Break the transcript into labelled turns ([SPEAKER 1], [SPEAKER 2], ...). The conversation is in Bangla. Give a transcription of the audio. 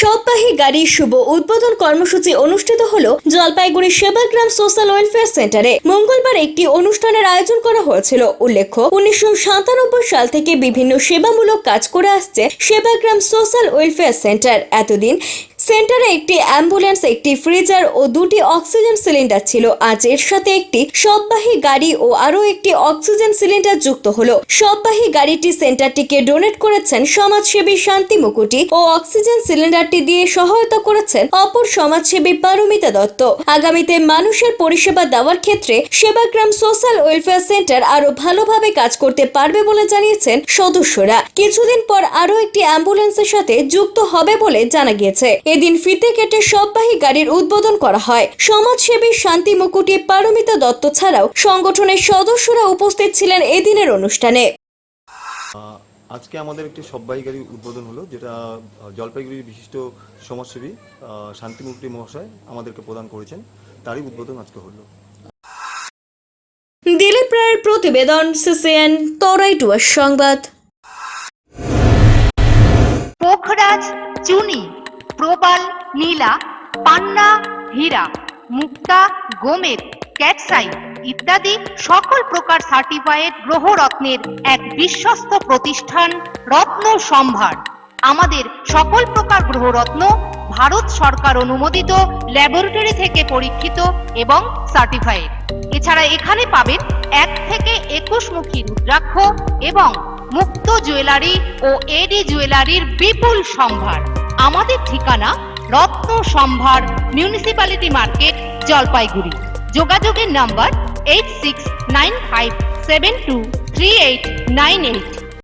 [SPEAKER 1] সববাহী গাড়ির শুভ উদ্বোধন কর্মসূচি অনুষ্ঠিত হল জলপাইগুড়ি সেবাগ্রাম সোশ্যাল ওয়েলফেয়ার সেন্টারে। মঙ্গলবার একটি অনুষ্ঠানের আয়োজন করা হয়েছিল। উল্লেখ্য, উনিশশো সাতানব্বই সাল থেকে বিভিন্ন সেবামূলক কাজ করে আসছে সেবাগ্রাম সোশ্যাল ওয়েলফেয়ার সেন্টার। এতদিন সেন্টারে একটি অ্যাম্বুলেন্স, একটি ফ্রিজার ও দুটি অক্সিজেন সিলিন্ডার ছিল। আজ এর সাথে একটি সববাহী গাড়ি ও আরও একটি অক্সিজেন সিলিন্ডার যুক্ত হলো। সববাহী গাড়িটি সেন্টারটিকে ডোনেট করেছেন সমাজসেবী শান্তি মুকুটি ও অক্সিজেন সিলিন্ডারটি দিয়ে সহায়তা করেছেন অপর সমাজসেবী পারমিতা দত্ত। আগামীতে মানুষের পরিষেবা দেওয়ার ক্ষেত্রে সেবাগ্রাম সোশ্যাল ওয়েলফেয়ার সেন্টার আরও ভালোভাবে কাজ করতে পারবে বলে জানিয়েছেন সদস্যরা। কিছুদিন পর আরও একটি অ্যাম্বুলেন্সের সাথে যুক্ত হবে বলে জানা গিয়েছে। এদিন ফিতে কেটে সববাহী গাড়ির উদ্বোধন করা হয়। সমাজসেবী শান্তি মুকুটি পারমিতা দত্ত ছাড়াও সংগঠনের সদস্যরা উপস্থিত ছিলেন এদিনের অনুষ্ঠানে।
[SPEAKER 2] আজকে আমাদের একটি সব্বাই গাড়ি উদ্বোধন হলো যেটা জলপাইগুড়ির বিশিষ্ট সমাজসেবী আহ, শান্তিমূর্তি মহাশয় আমাদেরকে প্রদান করেছেন। তারই উদ্বোধন আজকে হলো।
[SPEAKER 1] দিলীপ রায়ের প্রতিবেদন সিসিএন তরাইটুয়া সংবাদ।
[SPEAKER 3] পোখরাজ চুনি। প্রবাল, নীলা, পান্না, হীরা, মুক্তা গোমেদ ক্যাটসাই ইত্যাদি সকল প্রকার সার্টিফাইড গ্রহরত্নের এক বিশ্বস্ত প্রতিষ্ঠান রত্ন সম্ভার। আমাদের সকল প্রকার গ্রহরত্ন ভারত সরকার অনুমোদিত, ল্যাবরেটরি থেকে পরীক্ষিত এবং সার্টিফাইড এছাড়া এখানে পাবেন এক থেকে একুশ মুখী রুদ্রাক্ষ এবং মুক্ত জুয়েলারি ও এডি জুয়েলারির বিপুল সম্ভার। আমাদের ঠিকানা রত্ন সম্ভার মিউনিসিপ্যালিটি মার্কেট জলপাইগুড়ি। যোগাযোগের number eight six nine five seven two three eight nine eight